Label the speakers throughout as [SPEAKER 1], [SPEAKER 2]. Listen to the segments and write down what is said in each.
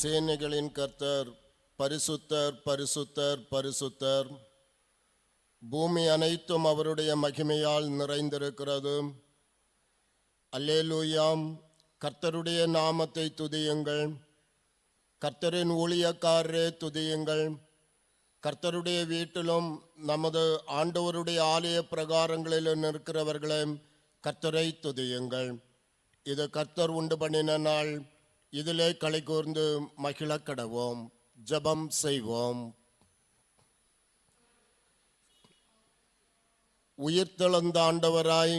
[SPEAKER 1] சேனைகளின் கர்த்தர் பரிசுத்தர் பரிசுத்தர் பரிசுத்தர் பூமி அனைத்தும் அவருடைய மகிமையால் நிறைந்திருக்கிறது அல்லேலூயாம் கர்த்தருடைய நாமத்தை துதியுங்கள் கர்த்தரின் ஊழியக்காரரே துதியுங்கள் கர்த்தருடைய வீட்டிலும் நமது ஆண்டவருடைய ஆலய பிரகாரங்களிலும் இருக்கிறவர்களே கர்த்தரை துதியுங்கள் இது கர்த்தர் உண்டு பண்ணின நாள் இதிலே களை கூர்ந்து மகிழ கடவோம் ஜபம் செய்வோம் உயிர்த்தெழுந்த ஆண்டவராய்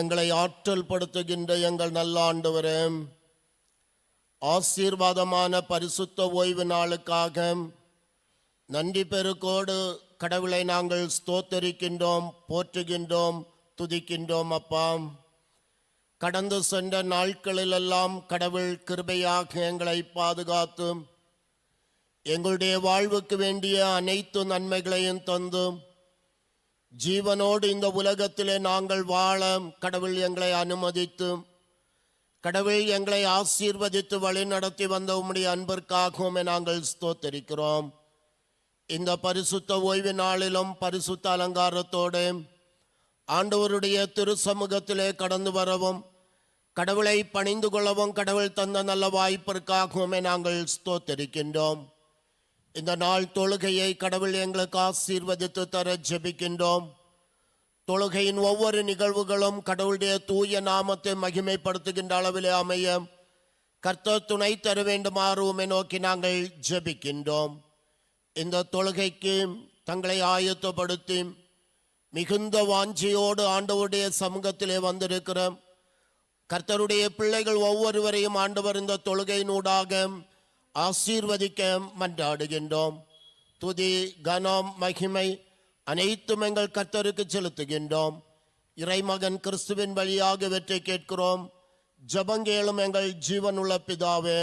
[SPEAKER 1] எங்களை ஆற்றல் படுத்துகின்ற எங்கள் நல்ல ஆண்டவரே ஆசீர்வாதமான பரிசுத்த ஓய்வு நாளுக்காக நன்றி பெருக்கோடு கடவுளை நாங்கள் ஸ்தோத்தரிக்கின்றோம் போற்றுகின்றோம் துதிக்கின்றோம் அப்பாம் கடந்து சென்ற நாட்களிலெல்லாம் கடவுள் கிருபையாக எங்களை பாதுகாத்தும் எங்களுடைய வாழ்வுக்கு வேண்டிய அனைத்து நன்மைகளையும் தந்தும் ஜீவனோடு இந்த உலகத்திலே நாங்கள் வாழ கடவுள் எங்களை அனுமதித்தும் கடவுள் எங்களை ஆசீர்வதித்து வழி நடத்தி வந்த உம்முடைய அன்பிற்காகவுமே நாங்கள் ஸ்தோத்தரிக்கிறோம் இந்த பரிசுத்த ஓய்வு நாளிலும் பரிசுத்த அலங்காரத்தோடு ஆண்டவருடைய சமூகத்திலே கடந்து வரவும் கடவுளை பணிந்து கொள்ளவும் கடவுள் தந்த நல்ல வாய்ப்பிற்காகவுமே நாங்கள் ஸ்தோத்தரிக்கின்றோம் இந்த நாள் தொழுகையை கடவுள் எங்களுக்கு ஆசீர்வதித்து தர ஜெபிக்கின்றோம் தொழுகையின் ஒவ்வொரு நிகழ்வுகளும் கடவுளுடைய தூய நாமத்தை மகிமைப்படுத்துகின்ற அளவிலே அமைய கர்த்தர் துணை தர வேண்டுமாறுவுமே நோக்கி நாங்கள் ஜெபிக்கின்றோம் இந்த தொழுகைக்கு தங்களை ஆயத்தப்படுத்தி மிகுந்த வாஞ்சியோடு ஆண்டவுடைய சமூகத்திலே வந்திருக்கிறோம் கர்த்தருடைய பிள்ளைகள் ஒவ்வொருவரையும் ஆண்டவர் இந்த தொழுகையினூடாக ஆசீர்வதிக்க மன்றாடுகின்றோம் துதி கனம் மகிமை அனைத்தும் எங்கள் கர்த்தருக்கு செலுத்துகின்றோம் இறைமகன் கிறிஸ்துவின் வழியாக வெற்றி கேட்கிறோம் ஜபங்கேளும் எங்கள் ஜீவனுள்ள பிதாவே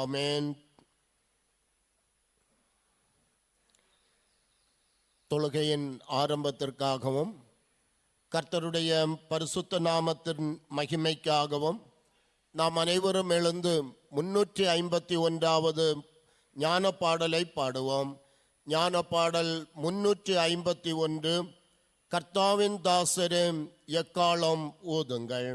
[SPEAKER 1] ஆமேன் தொழுகையின் ஆரம்பத்திற்காகவும் கர்த்தருடைய பரிசுத்த நாமத்தின் மகிமைக்காகவும் நாம் அனைவரும் எழுந்து முன்னூற்றி ஐம்பத்தி ஒன்றாவது ஞான பாடலை பாடுவோம் ஞான பாடல் முன்னூற்றி ஐம்பத்தி ஒன்று கர்த்தாவின் தாசரும் எக்காலம் ஓதுங்கள்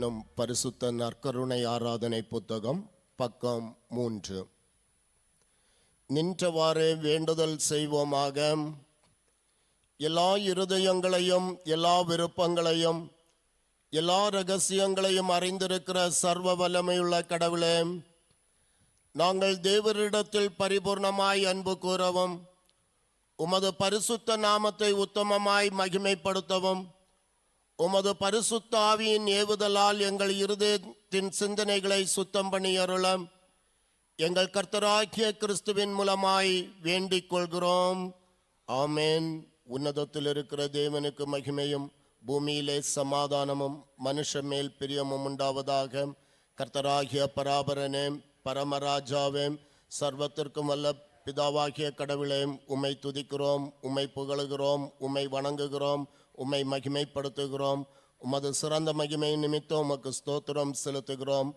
[SPEAKER 2] என்னும் பரிசுத்த நற்கருணை ஆராதனை புத்தகம் பக்கம் மூன்று நின்றவாறு வேண்டுதல் செய்வோமாக எல்லா இருதயங்களையும் எல்லா விருப்பங்களையும் எல்லா ரகசியங்களையும் அறிந்திருக்கிற சர்வ வல்லமையுள்ள கடவுளே நாங்கள் தேவரிடத்தில் பரிபூர்ணமாய் அன்பு கூறவும் உமது பரிசுத்த நாமத்தை உத்தமமாய் மகிமைப்படுத்தவும் உமது பரிசுத்தாவியின் ஏவுதலால் எங்கள் இருதயத்தின் சிந்தனைகளை சுத்தம் பண்ணி அருளம் எங்கள் கர்த்தராகிய கிறிஸ்துவின் மூலமாய் வேண்டிக் கொள்கிறோம் ஆமேன் உன்னதத்தில் இருக்கிற தேவனுக்கு மகிமையும் பூமியிலே சமாதானமும் மனுஷ மேல் பிரியமும் உண்டாவதாக கர்த்தராகிய பராபரனே பரமராஜாவேம் சர்வத்திற்கும் வல்ல பிதாவாகிய கடவுளே உம்மை துதிக்கிறோம் உம்மை புகழுகிறோம் உம்மை வணங்குகிறோம் உம்மை மகிமைப்படுத்துகிறோம் உமது சிறந்த மகிமை நிமித்தம் உமக்கு ஸ்தோத்திரம் செலுத்துகிறோம்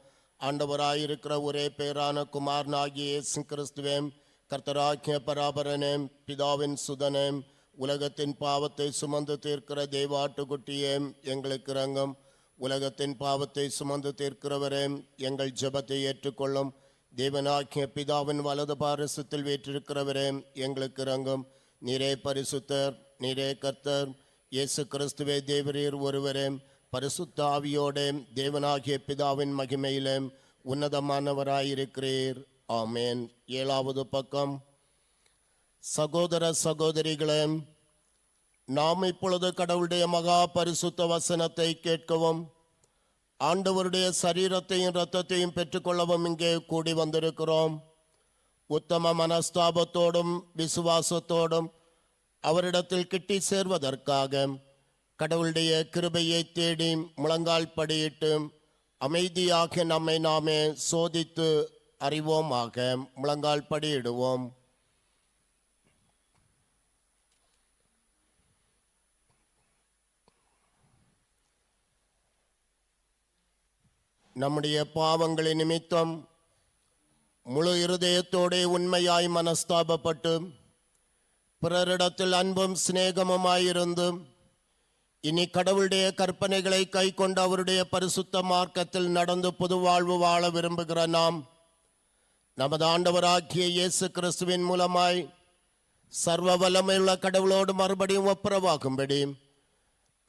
[SPEAKER 2] ஆண்டவராயிருக்கிற ஒரே பேரான குமாரனாகிய இயேசு கிறிஸ்துவேம் கர்த்தராகிய பராபரனேம் பிதாவின் சுதனேம் உலகத்தின் பாவத்தை சுமந்து தீர்க்கிற குட்டியேம் எங்களுக்கு ரங்கம் உலகத்தின் பாவத்தை சுமந்து தீர்க்கிறவரே எங்கள் ஜபத்தை ஏற்றுக்கொள்ளும் தேவனாக்கிய பிதாவின் வலது பாரசத்தில் வேற்றிருக்கிறவரே எங்களுக்கு இறங்கும் நிறே பரிசுத்தர் நீரே கர்த்தர் இயேசு கிறிஸ்துவே தேவரீர் ஒருவரே பரிசுத்த ஆவியோடே தேவனாகிய பிதாவின் மகிமையிலே உன்னதமானவராயிருக்கிறீர் ஆமேன் ஏழாவது பக்கம் சகோதர சகோதரிகளே நாம் இப்பொழுது கடவுளுடைய மகா பரிசுத்த வசனத்தை கேட்கவும் ஆண்டவருடைய சரீரத்தையும் இரத்தத்தையும் பெற்றுக்கொள்ளவும் இங்கே கூடி வந்திருக்கிறோம் உத்தம மனஸ்தாபத்தோடும் விசுவாசத்தோடும் அவரிடத்தில் கிட்டி சேர்வதற்காக கடவுளுடைய கிருபையை தேடி முழங்கால் படியிட்டு அமைதியாக நம்மை நாமே சோதித்து அறிவோமாக முழங்கால் படியிடுவோம் நம்முடைய பாவங்களின் நிமித்தம் முழு இருதயத்தோடே உண்மையாய் மனஸ்தாபப்பட்டு பிறரிடத்தில் அன்பும் சிநேகமுமாயிருந்து இனி கடவுளுடைய கற்பனைகளை கை கொண்டு அவருடைய பரிசுத்த மார்க்கத்தில் நடந்து பொது வாழ்வு வாழ விரும்புகிற நாம் நமது ஆண்டவராகிய இயேசு கிறிஸ்துவின் மூலமாய் சர்வ வல்லமையுள்ள கடவுளோடு மறுபடியும் ஒப்புரவாகும்படி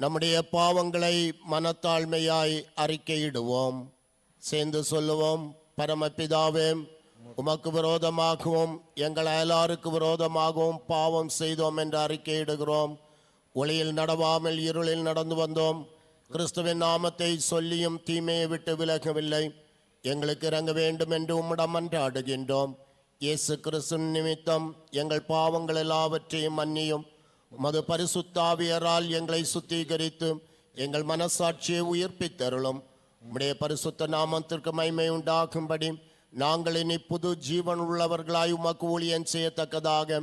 [SPEAKER 2] நம்முடைய பாவங்களை மனத்தாழ்மையாய் அறிக்கையிடுவோம் சேர்ந்து சொல்லுவோம் பரமபிதாவே உமக்கு விரோதமாகவும் எங்கள் அயலாருக்கு விரோதமாகவும் பாவம் செய்தோம் என்று அறிக்கையிடுகிறோம் ஒளியில் நடவாமல் இருளில் நடந்து வந்தோம் கிறிஸ்துவின் நாமத்தை சொல்லியும் தீமையை விட்டு விலகவில்லை எங்களுக்கு இறங்க வேண்டும் என்று உம்மிடம் அன்றாடுகின்றோம் இயேசு கிறிஸ்து நிமித்தம் எங்கள் பாவங்கள் எல்லாவற்றையும் மன்னியும் உமது பரிசுத்தாவியரால் எங்களை சுத்திகரித்து எங்கள் மனசாட்சியை உயிர்ப்பித்தருளும் உம்முடைய பரிசுத்த நாமத்திற்கு மைமை உண்டாகும்படி நாங்கள் இனி புது ஜீவன் உள்ளவர்களாய் உமக்கு ஊழியம் செய்யத்தக்கதாக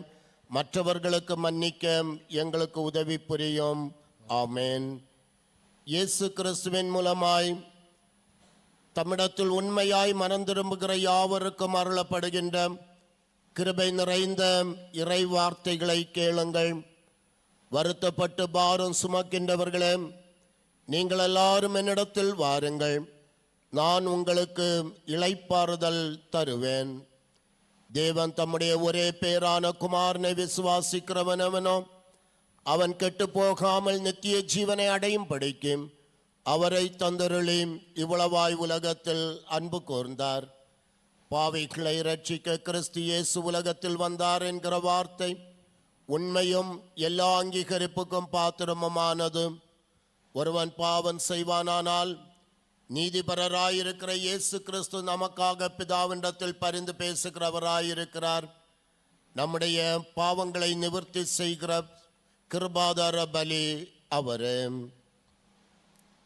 [SPEAKER 2] மற்றவர்களுக்கு மன்னிக்க எங்களுக்கு உதவி புரியும் ஆமேன் இயேசு கிறிஸ்துவின் மூலமாய் தமிழத்தில் உண்மையாய் மனந்திரும்புகிற யாவருக்கும் அருளப்படுகின்ற கிருபை நிறைந்த இறை வார்த்தைகளை கேளுங்கள் வருத்தப்பட்டு பாரம் சுமக்கின்றவர்களே நீங்கள் எல்லாரும் என்னிடத்தில் வாருங்கள் நான் உங்களுக்கு இழைப்பாறுதல் தருவேன் தேவன் தம்முடைய ஒரே பேரான குமாரனை விசுவாசிக்கிறவனவனோ அவன் கெட்டு போகாமல் நித்திய ஜீவனை அடையும் படிக்கும் அவரை தந்தருளையும் இவ்வளவாய் உலகத்தில் அன்பு கூர்ந்தார் பாவைகளை ரட்சிக்க கிறிஸ்து இயேசு உலகத்தில் வந்தார் என்கிற வார்த்தை உண்மையும் எல்லா அங்கீகரிப்புக்கும் பாத்திரமுமானது ஒருவன் பாவம் செய்வானானால் நீதிபரராயிருக்கிற இயேசு கிறிஸ்து நமக்காக பிதாவிண்டத்தில் பரிந்து பேசுகிறவராயிருக்கிறார் நம்முடைய பாவங்களை நிவர்த்தி செய்கிற கிருபாதார பலி அவரே